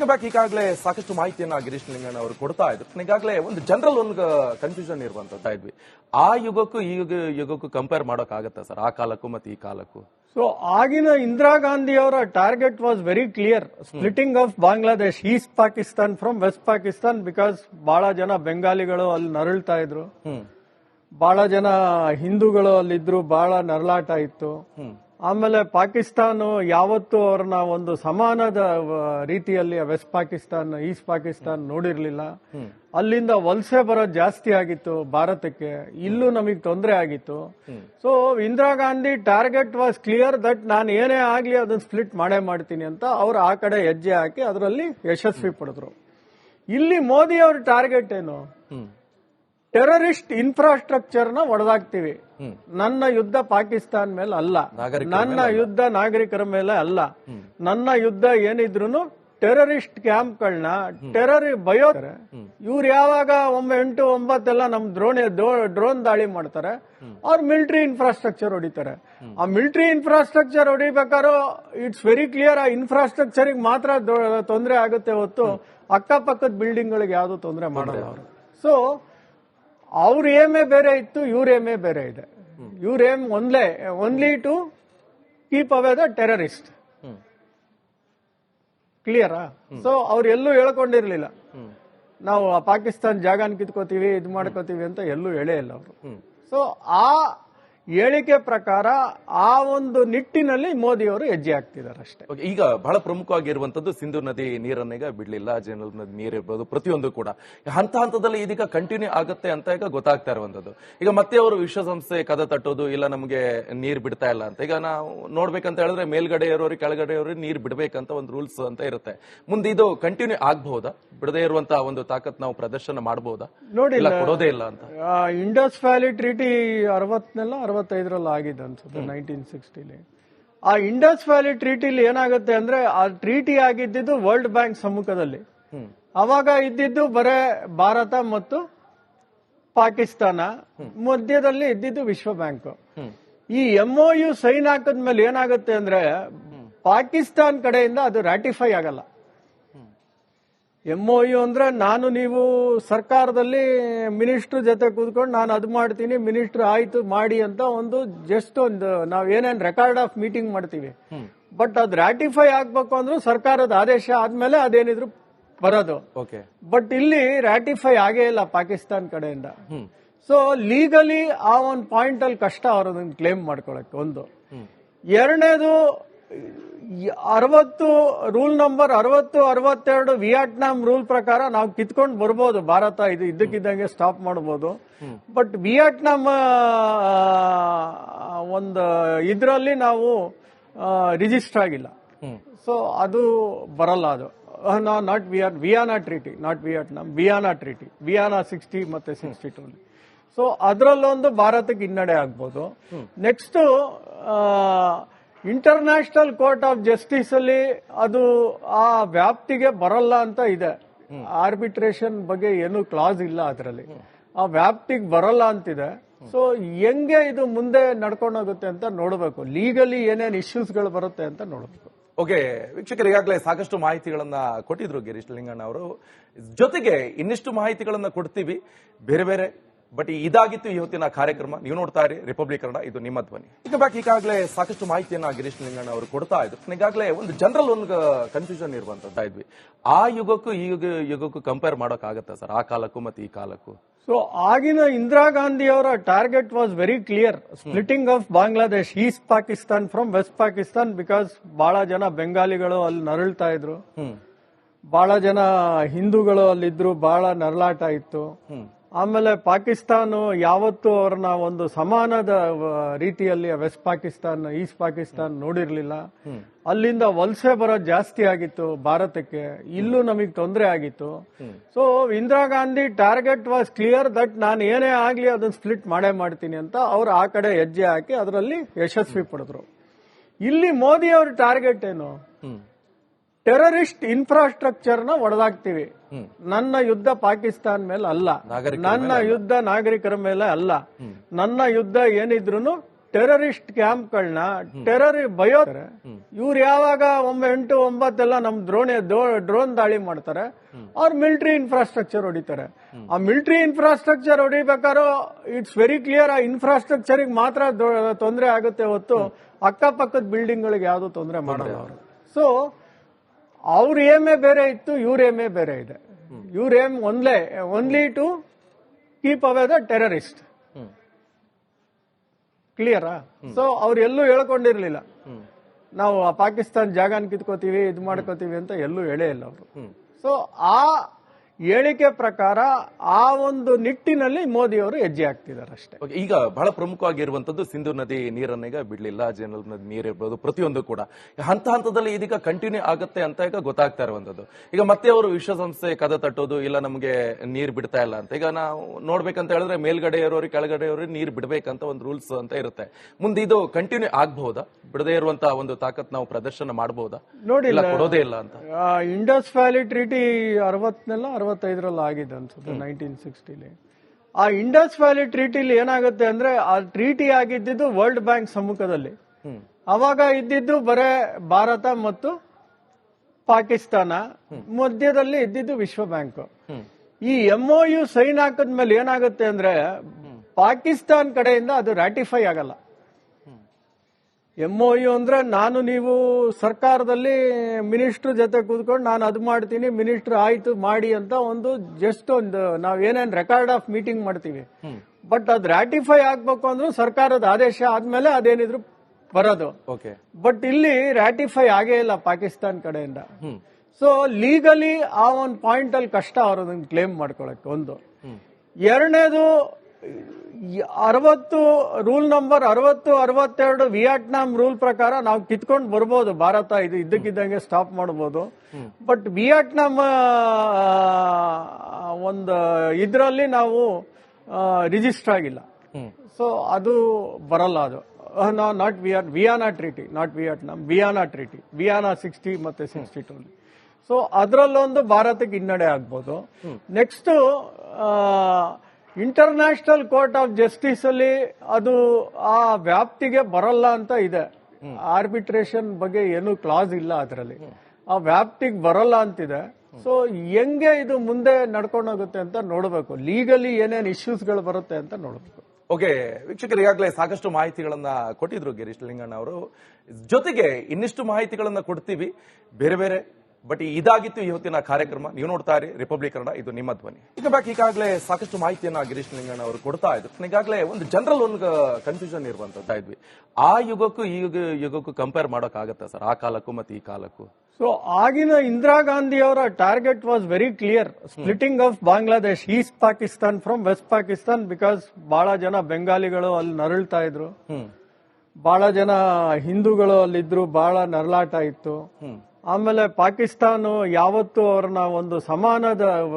ಈಗ ಬ್ಯಾಕ್ ಈಗಾಗಲೇ ಸಾಕಷ್ಟು ಮಾಹಿತಿಯನ್ನ ಗಿರೀಶ್ ಲಿಂಗಣ್ಣ ಅವರು ಕೊಡ್ತಾ ಇದ್ರು. ಈಗಾಗಲೇ ಒಂದು ಜನರಲ್ ಒಂದು ಕನ್ಫ್ಯೂಷನ್ ಇರುವಂತ ಇದ್ವಿ ಆ ಯುಗಕ್ಕೂ ಈ ಯುಗ ಯುಗಕ್ಕೂ ಕಂಪೇರ್ ಮಾಡೋಕ್ಕಾಗತ್ತಾ ಸರ್? ಆ ಕಾಲಕ್ಕೂ ಮತ್ತೆ ಈ ಕಾಲಕ್ಕೂ? ಸೊ ಆಗಿನ ಇಂದಿರಾ ಗಾಂಧಿ ಅವರ target was very clear splitting of Bangladesh east Pakistan from west Pakistan because ಬಹಳ ಜನ ಬೆಂಗಾಲಿಗಳು ಅಲ್ಲಿ ನರಳ್ತಾ ಇದ್ರು. ಬಹಳ ಜನ ಹಿಂದೂಗಳು ಅಲ್ಲಿದ್ರು ಬಹಳ ನರಳಾಟ ಇತ್ತು. ಆಮೇಲೆ ಪಾಕಿಸ್ತಾನ ಯಾವತ್ತು ಅವ್ರನ್ನ ಒಂದು ಸಮಾನದ ರೀತಿಯಲ್ಲಿ ವೆಸ್ಟ್ ಪಾಕಿಸ್ತಾನ್ ಈಸ್ಟ್ ಪಾಕಿಸ್ತಾನ್ ನೋಡಿರ್ಲಿಲ್ಲ. ಅಲ್ಲಿಂದ ವಲಸೆ ಬರೋದು ಜಾಸ್ತಿ ಆಗಿತ್ತು ಭಾರತಕ್ಕೆ. ಇಲ್ಲೂ ನಮಗೆ ತೊಂದರೆ ಆಗಿತ್ತು. So Indira Gandhi target was clear that ನಾನು ಏನೇ ಆಗ್ಲಿ ಅದನ್ನ ಸ್ಪ್ಲಿಟ್ ಮಾಡೇ ಮಾಡ್ತೀನಿ ಅಂತ ಅವ್ರು ಆ ಕಡೆ ಹೆಜ್ಜೆ ಹಾಕಿ ಅದರಲ್ಲಿ ಯಶಸ್ವಿ ಪಡೆದ್ರು. ಇಲ್ಲಿ ಮೋದಿ ಅವ್ರ ಟಾರ್ಗೆಟ್ ಏನು? ಟೆರರಿಸ್ಟ್ ಇನ್ಫ್ರಾಸ್ಟ್ರಕ್ಚರ್ನ ಒಡೆದಾಕ್ತಿವಿ ನನ್ನ ಯುದ್ಧ ಪಾಕಿಸ್ತಾನ್ ಮೇಲೆ ಅಲ್ಲ. ನನ್ನ ಯುದ್ಧ ನಾಗರಿಕರ ಮೇಲೆ ಅಲ್ಲ. ನನ್ನ ಯುದ್ಧ ಏನಿದ್ರು ಟೆರರಿಸ್ಟ್ ಕ್ಯಾಂಪ್ಗಳನ್ನ ಟೆರರ್ ಭಯೋ ಇವ್ರು ಯಾವಾಗ ಒಮ್ಮೆ ಎಂಟು ಒಂಬತ್ತೆಲ್ಲ ನಮ್ ಡ್ರೋನ್ ಡ್ರೋನ್ ದಾಳಿ ಮಾಡ್ತಾರೆ ಅವ್ರ ಮಿಲಿಟರಿ ಇನ್ಫ್ರಾಸ್ಟ್ರಕ್ಚರ್ ಹೊಡಿತಾರೆ. ಆ ಮಿಲಿಟರಿ ಇನ್ಫ್ರಾಸ್ಟ್ರಕ್ಚರ್ ಹೊಡಿಬೇಕಾದ್ರೂ ಇಟ್ಸ್ ವೆರಿ ಕ್ಲಿಯರ್ ಆ ಇನ್ಫ್ರಾಸ್ಟ್ರಕ್ಚರ್ ಮಾತ್ರ ತೊಂದರೆ ಆಗುತ್ತೆ ಹೊತ್ತು ಅಕ್ಕಪಕ್ಕದ ಬಿಲ್ಡಿಂಗ್ ಗಳಿಗೆ ಯಾವ್ದು ತೊಂದರೆ ಮಾಡಲ್ಲ ಅವರು. ಸೊ ಅವ್ರ ಏಮೇ ಬೇರೆ ಇತ್ತು ಇವ್ರ ಏಮೇ ಬೇರೆ ಇದೆ. ಇವ್ರ aim ಒನ್ಲೇ only to keep away the terrorist. ಕ್ಲಿಯರಾ ಸೊ ಅವ್ರು ಎಲ್ಲೂ ಹೇಳ್ಕೊಂಡಿರ್ಲಿಲ್ಲ. ನಾವು ಪಾಕಿಸ್ತಾನ್ ಜಾಗನ ಕಿತ್ಕೋತೀವಿ ಇದು ಮಾಡ್ಕೋತೀವಿ ಅಂತ ಎಲ್ಲೂ ಹೇಳೇ ಇಲ್ಲ ಅವರು. ಸೊ ಆ ಹೇಳಿಕೆ ಪ್ರಕಾರ ಆ ಒಂದು ನಿಟ್ಟಿನಲ್ಲಿ ಮೋದಿ ಅವರು ಹೆಜ್ಜೆ ಹಾಕ್ತಿದ್ದಾರೆ ಅಷ್ಟೇ ಈಗ ಬಹಳ ಪ್ರಮುಖವಾಗಿರುವಂತದ್ದು ಸಿಂಧು ನದಿ ನೀರನ್ನ ಈಗ ಬಿಡ್ಲಿಲ್ಲ ಜನರಲ್ ನದಿ ನೀರ್ ಇರ್ಬೋದು ಪ್ರತಿಯೊಂದು ಕೂಡ. ಹಂತ ಹಂತದಲ್ಲಿ ಇದೀಗ ಕಂಟಿನ್ಯೂ ಆಗುತ್ತೆ ಅಂತ ಈಗ ಗೊತ್ತಾಗ್ತಾ ಇರುವಂತದ್ದು ಈಗ ಮತ್ತೆ ಅವರು ವಿಶ್ವಸಂಸ್ಥೆ ಕದ ತಟ್ಟೋದು ಇಲ್ಲ ನಮಗೆ ನೀರ್ ಬಿಡ್ತಾ ಇಲ್ಲ ಅಂತ. ಈಗ ನಾವು ನೋಡ್ಬೇಕಂತ ಹೇಳಿದ್ರೆ ಮೇಲ್ಗಡೆ ಇರೋರಿಗೆ ಕೆಳಗಡೆ ಇರೋರಿಗೆ ನೀರ್ ಬಿಡ್ಬೇಕಂತ ಒಂದು ರೂಲ್ಸ್ ಅಂತ ಇರುತ್ತೆ. ಮುಂದೆ ಇದು ಕಂಟಿನ್ಯೂ ಆಗ್ಬಹುದಾ? ಬಿಡದೇ ಇರುವಂತಹ ಒಂದು ತಾಕತ್ ನಾವು ಪ್ರದರ್ಶನ ಮಾಡಬಹುದಾ? ನೋಡಿಲ್ಲ ಕೊಡೋದೇ ಇಲ್ಲ ಅಂತ. ಇಂಡಸ್ ವ್ಯಾಲಿ ಟ್ರೀಟಿ ಅರವತ್ನೆಲ್ಲ ಅರವತ್ತೈದರಲ್ಲಿ ಆಗಿದೆ ಅನ್ಸುತ್ತೆ ನೈನ್ಟೀನ್ ಸಿಕ್ಸ್ಟಿಲಿ ಆ ಇಂಡಸ್ ವ್ಯಾಲಿ ಟ್ರೀಟಿಲಿ ಏನಾಗುತ್ತೆ ಅಂದ್ರೆ ಆ ಟ್ರೀಟಿ ಆಗಿದ್ದು ವರ್ಲ್ಡ್ ಬ್ಯಾಂಕ್ ಸಮ್ಮುಖದಲ್ಲಿ. ಅವಾಗ ಇದ್ದಿದ್ದು ಬರೇ ಭಾರತ ಮತ್ತು ಪಾಕಿಸ್ತಾನ ಮಧ್ಯದಲ್ಲಿ ಇದ್ದಿದ್ದು ವಿಶ್ವ ಬ್ಯಾಂಕ್. ಈ ಎಂಒ ಯು ಸೈನ್ ಹಾಕದ್ಮೇಲೆ ಏನಾಗುತ್ತೆ ಅಂದ್ರೆ ಪಾಕಿಸ್ತಾನ್ ಕಡೆಯಿಂದ ಅದು ರಾಟಿಫೈ ಆಗಲ್ಲ. ಎಂಒ ಯು ಅಂದ್ರೆ ನಾನು ನೀವು ಸರ್ಕಾರದಲ್ಲಿ ಮಿನಿಸ್ಟರ್ ಜೊತೆ ಕೂತ್ಕೊಂಡು ನಾನು ಅದು ಮಾಡ್ತೀನಿ ಮಿನಿಸ್ಟರ್ ಆಯ್ತು ಮಾಡಿ ಅಂತ ಒಂದು ಜಸ್ಟ್ ಒಂದು ನಾವ್ ಏನೇನು ರೆಕಾರ್ಡ್ ಆಫ್ ಮೀಟಿಂಗ್ ಮಾಡ್ತೀವಿ. ಬಟ್ ಅದು ರಾಟಿಫೈ ಆಗ್ಬೇಕು ಅಂದ್ರೆ ಸರ್ಕಾರದ ಆದೇಶ ಆದ್ಮೇಲೆ ಅದೇನಿದ್ರು ಬರೋದು. ಓಕೆ ಬಟ್ ಇಲ್ಲಿ ರಾಟಿಫೈ ಆಗೇ ಇಲ್ಲ ಪಾಕಿಸ್ತಾನ್ ಕಡೆಯಿಂದ. ಸೊ ಲೀಗಲಿ ಆ ಒಂದು ಪಾಯಿಂಟ್ ಅಲ್ಲಿ ಕಷ್ಟ ಅವರು ಕ್ಲೇಮ್ ಮಾಡ್ಕೊಳಕ್ಕೆ ಒಂದು. ಎರಡನೇದು ಅರವತ್ತು ರೂಲ್ ನಂಬರ್ ಅರವತ್ತು ಅರವತ್ತೆರಡು ವಿಯಟ್ನಾಂ ರೂಲ್ ಪ್ರಕಾರ ನಾವು ಕಿತ್ಕೊಂಡು ಬರ್ಬೋದು. ಭಾರತ ಇದು ಇದ್ದಕ್ಕಿದ್ದಂಗೆ ಸ್ಟಾಪ್ ಮಾಡ್ಬೋದು. ಬಟ್ ವಿಯಟ್ನಾಂ ಒಂದು ಇದರಲ್ಲಿ ನಾವು ರಿಜಿಸ್ಟರ್ ಆಗಿಲ್ಲ. ಸೊ ಅದು ಬರಲ್ಲ ಅದು. Not wear Vienna treaty not Vietnam Vienna treaty Vienna sixty ಮತ್ತೆ ಸಿಕ್ಸ್ಟಿ ಟೂ ಸೊ ಅದರಲ್ಲೊಂದು ಭಾರತಕ್ಕೆ ಹಿನ್ನಡೆ ಆಗ್ಬೋದು. Next international court of justice ಅಲ್ಲಿ ಅದು ಆ ವ್ಯಾಪ್ತಿಗೆ ಬರಲ್ಲ ಅಂತ ಇದೆ. ಆರ್ಬಿಟ್ರೇಷನ್ ಬಗ್ಗೆ ಏನು ಕ್ಲಾಸ್ ಇಲ್ಲ ಅದರಲ್ಲಿ. ಆ ವ್ಯಾಪ್ತಿಗೆ ಬರಲ್ಲ ಅಂತಿದೆ. ಸೊ ಹೆಂಗೆ ಇದು ಮುಂದೆ ನಡ್ಕೊಂಡೋಗುತ್ತೆ ಅಂತ ನೋಡಬೇಕು. ಲೀಗಲಿ ಏನೇನು ಇಶ್ಯೂಸ್ಗಳು ಬರುತ್ತೆ ಅಂತ ನೋಡಬೇಕು. ಓಕೆ ವೀಕ್ಷಕರು ಈಗಾಗಲೇ ಸಾಕಷ್ಟು ಮಾಹಿತಿಗಳನ್ನ ಕೊಟ್ಟಿದ್ರು ಗಿರೀಶ್ ಲಿಂಗಣ್ಣ ಅವರು. ಜೊತೆಗೆ ಇನ್ನಿಷ್ಟು ಮಾಹಿತಿಗಳನ್ನ ಕೊಡ್ತೀವಿ. ಬೇರೆ ಬೇರೆ ಬಟ್ ಇದಾಗಿತ್ತು ಇವತ್ತಿನ ಕಾರ್ಯಕ್ರಮ. ನೀವು ನೋಡ್ತಾ ಇರಿ ರಿಪಬ್ಲಿಕ್ ಕನ್ನಡ ಇದು ನಿಮ್ಮ ಧ್ವನಿ. ಈಗ ಬ್ಯಾಕ್ ಈಗಾಗಲೇ ಸಾಕಷ್ಟು ಮಾಹಿತಿಯನ್ನ ಗಿರೀಶ್ ಲಿಂಗಣ್ಣ ಅವರು ಕೊಡ್ತಾ ಇದ್ರು. ಈಗಾಗಲೇ ಒಂದು ಜನರಲ್ ಒಂದು ಕನ್ಫ್ಯೂಷನ್ ಇರುವಂತದ್ದ ಇದ್ವಿ. ಆ ಯುಗಕ್ಕೂ ಈ ಯುಗ ಯುಗಕ್ಕೂ ಕಂಪೇರ್ ಮಾಡೋಕ್ ಆಗತ್ತಾ ಸರ್? ಆ ಕಾಲಕ್ಕೂ ಮತ್ತೆ ಈ ಕಾಲಕ್ಕೂ? ಸೊ ಆಗಿನ ಇಂದಿರಾ ಗಾಂಧಿ ಅವರ target was very clear splitting of Bangladesh east Pakistan from west Pakistan because ಬಹಳ ಜನ ಬೆಂಗಾಲಿಗಳು ಅಲ್ಲಿ ನರಳ್ತಾ ಇದ್ರು. ಬಹಳ ಜನ ಹಿಂದೂಗಳು ಅಲ್ಲಿದ್ರು ಬಹಳ ನರಳಾಟ ಇತ್ತು. ಆಮೇಲೆ ಪಾಕಿಸ್ತಾನ ಯಾವತ್ತೂ ಅವ್ರನ್ನ ಒಂದು ಸಮಾನದ ರೀತಿಯಲ್ಲಿ ವೆಸ್ಟ್ ಪಾಕಿಸ್ತಾನ್ ಈಸ್ಟ್ ಪಾಕಿಸ್ತಾನ್ ನೋಡಿರ್ಲಿಲ್ಲ. ಅಲ್ಲಿಂದ ವಲಸೆ ಬರೋದು ಜಾಸ್ತಿ ಆಗಿತ್ತು ಭಾರತಕ್ಕೆ. ಇಲ್ಲೂ ನಮಗೆ ತೊಂದರೆ ಆಗಿತ್ತು. So Indira Gandhi target was clear that ನಾನು ಏನೇ ಆಗ್ಲಿ ಅದನ್ನ ಸ್ಪ್ಲಿಟ್ ಮಾಡೇ ಮಾಡ್ತೀನಿ ಅಂತ ಅವ್ರು ಆ ಕಡೆ ಹೆಜ್ಜೆ ಹಾಕಿ ಅದರಲ್ಲಿ ಯಶಸ್ವಿ ಪಡೆದ್ರು. ಇಲ್ಲಿ ಮೋದಿ ಅವ್ರ ಟಾರ್ಗೆಟ್ ಏನು? ಟೆರರಿಸ್ಟ್ ಇನ್ಫ್ರಾಸ್ಟ್ರಕ್ಚರ್ನ ಒಡೆದಾಕ್ತಿವಿ. ನನ್ನ ಯುದ್ಧ ಪಾಕಿಸ್ತಾನ್ ಮೇಲೆ ಅಲ್ಲ. ನನ್ನ ಯುದ್ಧ ನಾಗರಿಕರ ಮೇಲೆ ಅಲ್ಲ. ನನ್ನ ಯುದ್ಧ ಏನಿದ್ರು ಟೆರರಿಸ್ಟ್ ಕ್ಯಾಂಪ್ಗಳನ್ನ ಟೆರರ್ ಬಯೋ ಇವ್ರು ಯಾವಾಗ ಒಮ್ಮೆ ಎಂಟು ಒಂಬತ್ತೆಲ್ಲ ನಮ್ ದ್ರೋಣಿ ಡ್ರೋನ್ ದಾಳಿ ಮಾಡ್ತಾರೆ ಅವ್ರ ಮಿಲಿಟರಿ ಇನ್ಫ್ರಾಸ್ಟ್ರಕ್ಚರ್ ಹೊಡಿತಾರೆ. ಆ ಮಿಲಿಟರಿ ಇನ್ಫ್ರಾಸ್ಟ್ರಕ್ಚರ್ ಹೊಡಿಬೇಕಾದ್ರೂ ಇಟ್ಸ್ ವೆರಿ ಕ್ಲಿಯರ್ ಆ ಇನ್ಫ್ರಾಸ್ಟ್ರಕ್ಚರ್ ಮಾತ್ರ ತೊಂದರೆ ಆಗುತ್ತೆ ಹೊತ್ತು ಅಕ್ಕಪಕ್ಕದ ಬಿಲ್ಡಿಂಗ್ ಗಳಿಗೆ ಯಾವ್ದು ತೊಂದರೆ ಮಾಡಲ್ಲ ಅವರು. ಸೊ ಅವ್ರ ಎ ಬೇರೆ ಇತ್ತು ಇವ್ರ ಏಮೇ ಬೇರೆ ಇದೆ. ಇವ್ರ aim ಒಂದ್ಲೇ only to keep away the terrorist ಕ್ಲಿಯರಾ ಸೊ ಅವ್ರು ಎಲ್ಲೂ ಹೇಳ್ಕೊಂಡಿರ್ಲಿಲ್ಲ. ನಾವು ಆ ಪಾಕಿಸ್ತಾನ್ ಜಾಗನ ಕಿತ್ಕೋತೀವಿ ಇದು ಮಾಡ್ಕೋತೀವಿ ಅಂತ ಎಲ್ಲೂ ಹೇಳೇ ಇಲ್ಲ ಅವರು. ಸೊ ಆ ಹೇಳಿಕೆ ಪ್ರಕಾರ ಆ ಒಂದು ನಿಟ್ಟಿನಲ್ಲಿ ಮೋದಿ ಅವರು ಹೆಜ್ಜೆ ಹಾಕ್ತಿದ್ದಾರೆ ಅಷ್ಟೇ ಈಗ ಬಹಳ ಪ್ರಮುಖವಾಗಿರುವಂತದ್ದು ಸಿಂಧು ನದಿ ನೀರನ್ನ ಈಗ ಬಿಡ್ಲಿಲ್ಲ ಜನರ ನದಿ ನೀರ್ ಇರ್ಬೋದು ಪ್ರತಿಯೊಂದು ಕೂಡ. ಹಂತ ಹಂತದಲ್ಲಿ ಇದೀಗ ಕಂಟಿನ್ಯೂ ಆಗುತ್ತೆ ಅಂತ ಈಗ ಗೊತ್ತಾಗ್ತಾ ಇರುವಂತದ್ದು ಈಗ ಮತ್ತೆ ಅವರು ವಿಶ್ವಸಂಸ್ಥೆ ಕದ ತಟ್ಟೋದು ಇಲ್ಲ ನಮಗೆ ನೀರ್ ಬಿಡ್ತಾ ಇಲ್ಲ ಅಂತ. ಈಗ ನಾವು ನೋಡ್ಬೇಕಂತ ಹೇಳಿದ್ರೆ ಮೇಲ್ಗಡೆ ಇರೋರಿಗೆ ಕೆಳಗಡೆ ಇರೋರಿಗೆ ನೀರ್ ಬಿಡ್ಬೇಕಂತ ಒಂದು ರೂಲ್ಸ್ ಅಂತ ಇರುತ್ತೆ. ಮುಂದೆ ಇದು ಕಂಟಿನ್ಯೂ ಆಗಬಹುದಾ? ಬಿಡದೇ ಇರುವಂತ ಒಂದು ತಾಕತ್ ನಾವು ಪ್ರದರ್ಶನ ಮಾಡಬಹುದಾ? ನೋಡಿ ಕೊಡೋದೇ ಇಲ್ಲ ಅಂತ. ಇಂಡಸ್ ವ್ಯಾಲಿ ಟ್ರೀಟಿ ಅರವತ್ನೆಲ್ಲ ಅರವತ್ತೈದರಲ್ಲಿ ಆಗಿದೆ ಅನ್ಸುತ್ತೆ ನೈನ್ಟೀನ್ ಸಿಕ್ಸ್ಟಿಲಿ ಆ ಇಂಡಸ್ ವ್ಯಾಲಿ ಟ್ರೀಟಿಲಿ ಏನಾಗುತ್ತೆ ಅಂದ್ರೆ ಆ ಟ್ರೀಟಿ ಆಗಿದ್ದು ವರ್ಲ್ಡ್ ಬ್ಯಾಂಕ್ ಸಮ್ಮುಖದಲ್ಲಿ. ಅವಾಗ ಇದ್ದಿದ್ದು ಬರೇ ಭಾರತ ಮತ್ತು ಪಾಕಿಸ್ತಾನ ಮಧ್ಯದಲ್ಲಿ ಇದ್ದಿದ್ದು ವಿಶ್ವ ಬ್ಯಾಂಕ್. ಈ ಎಂಒ ಯು ಸೈನ್ ಹಾಕದ್ಮೇಲೆ ಏನಾಗುತ್ತೆ ಅಂದ್ರೆ ಪಾಕಿಸ್ತಾನ್ ಕಡೆಯಿಂದ ಅದು ರಾಟಿಫೈ ಆಗಲ್ಲ. ಎಂಒ ಯು ಅಂದ್ರೆ ನಾನು ನೀವು ಸರ್ಕಾರದಲ್ಲಿ ಮಿನಿಸ್ಟರ್ ಜೊತೆ ಕೂತ್ಕೊಂಡು ನಾನು ಅದು ಮಾಡ್ತೀನಿ ಮಿನಿಸ್ಟರ್ ಆಯ್ತು ಮಾಡಿ ಅಂತ ಒಂದು ಜಸ್ಟ್ ಒಂದು ನಾವ್ ಏನೇನ್ ರೆಕಾರ್ಡ್ ಆಫ್ ಮೀಟಿಂಗ್ ಮಾಡ್ತೀವಿ. ಬಟ್ ಅದು ರಾಟಿಫೈ ಆಗ್ಬೇಕು ಅಂದ್ರೆ ಸರ್ಕಾರದ ಆದೇಶ ಆದ್ಮೇಲೆ ಅದೇನಿದ್ರು ಬರೋದು. ಓಕೆ ಬಟ್ ಇಲ್ಲಿ ರಾಟಿಫೈ ಆಗೇ ಇಲ್ಲ ಪಾಕಿಸ್ತಾನ್ ಕಡೆಯಿಂದ. ಸೊ ಲೀಗಲಿ ಆ ಒಂದು ಪಾಯಿಂಟ್ ಅಲ್ಲಿ ಕಷ್ಟ ಅವರು ಕ್ಲೇಮ್ ಮಾಡ್ಕೊಳಕ್ಕೆ ಒಂದು. ಎರಡನೇದು ಅರವತ್ತು ರೂಲ್ ನಂಬರ್ ಅರವತ್ತು ಅರವತ್ತೆರಡು ವಿಯಟ್ನಾಂ ರೂಲ್ ಪ್ರಕಾರ ನಾವು ಕಿತ್ಕೊಂಡು ಬರ್ಬೋದು. ಭಾರತ ಇದು ಇದ್ದಕ್ಕಿದ್ದಂಗೆ ಸ್ಟಾಪ್ ಮಾಡ್ಬೋದು. ಬಟ್ ವಿಯಟ್ನಾಂ ಒಂದು ಇದರಲ್ಲಿ ನಾವು ರಿಜಿಸ್ಟರ್ ಆಗಿಲ್ಲ. ಸೊ ಅದು ಬರಲ್ಲ ಅದು. Not wear Vienna treaty not Vietnam Vienna treaty Vienna sixty ಮತ್ತೆ ಸಿಕ್ಸ್ಟಿ ಟೂ ಸೊ ಅದರಲ್ಲೊಂದು ಭಾರತಕ್ಕೆ ಹಿನ್ನಡೆ ಆಗ್ಬೋದು. Next international court of justice ಅಲ್ಲಿ ಅದು ಆ ವ್ಯಾಪ್ತಿಗೆ ಬರಲ್ಲ ಅಂತ ಇದೆ. ಆರ್ಬಿಟ್ರೇಷನ್ ಬಗ್ಗೆ ಏನು ಕ್ಲಾಸ್ ಇಲ್ಲ ಅದರಲ್ಲಿ. ಆ ವ್ಯಾಪ್ತಿಗೆ ಬರಲ್ಲ ಅಂತಿದೆ. ಸೊ ಹೆಂಗೆ ಇದು ಮುಂದೆ ನಡ್ಕೊಂಡೋಗುತ್ತೆ ಅಂತ ನೋಡಬೇಕು. ಲೀಗಲಿ ಏನೇನು ಇಶ್ಯೂಸ್ಗಳು ಬರುತ್ತೆ ಅಂತ ನೋಡಬೇಕು. ಓಕೆ ವೀಕ್ಷಕರು ಈಗಾಗಲೇ ಸಾಕಷ್ಟು ಮಾಹಿತಿಗಳನ್ನ ಕೊಟ್ಟಿದ್ರು ಗಿರೀಶ್ ಲಿಂಗಣ್ಣ ಅವರು. ಜೊತೆಗೆ ಇನ್ನಿಷ್ಟು ಮಾಹಿತಿಗಳನ್ನ ಕೊಡ್ತೀವಿ. ಬೇರೆ ಬೇರೆ ಬಟ್ ಇದಾಗಿತ್ತು ಇವತ್ತಿನ ಕಾರ್ಯಕ್ರಮ. ನೀವು ನೋಡ್ತಾ ಇರಿ ರಿಪಬ್ಲಿಕ್ ಕನ್ನಡ ಇದು ನಿಮ್ಮ ಧ್ವನಿ. ಈಗ ಬ್ಯಾಕ್ ಈಗಾಗಲೇ ಸಾಕಷ್ಟು ಮಾಹಿತಿಯನ್ನ ಗಿರೀಶ್ ಲಿಂಗಣ್ಣ ಅವರು ಕೊಡ್ತಾ ಇದ್ರು. ಈಗಾಗಲೇ ಒಂದು ಜನರಲ್ ಒಂದು ಕನ್ಫ್ಯೂಷನ್ ಇರುವಂತದ್ದು ಇದ್ವಿ. ಆ ಯುಗಕ್ಕೂ ಈ ಯುಗ ಯುಗಕ್ಕೂ ಕಂಪೇರ್ ಮಾಡೋಕ್ ಆಗತ್ತಾ ಸರ್? ಆ ಕಾಲಕ್ಕೂ ಮತ್ತೆ ಈ ಕಾಲಕ್ಕೂ? ಸೊ ಆಗಿನ ಇಂದಿರಾ ಗಾಂಧಿ ಅವರ target was very clear splitting of Bangladesh east Pakistan from west Pakistan because ಬಹಳ ಜನ ಬೆಂಗಾಲಿಗಳು ಅಲ್ಲಿ ನರಳ್ತಾ ಇದ್ರು. ಬಹಳ ಜನ ಹಿಂದೂಗಳು ಅಲ್ಲಿದ್ರು ಬಹಳ ನರಳಾಟ ಇತ್ತು. ಆಮೇಲೆ ಪಾಕಿಸ್ತಾನ ಯಾವತ್ತೂ ಅವ್ರನ್ನ ಒಂದು ಸಮಾನದ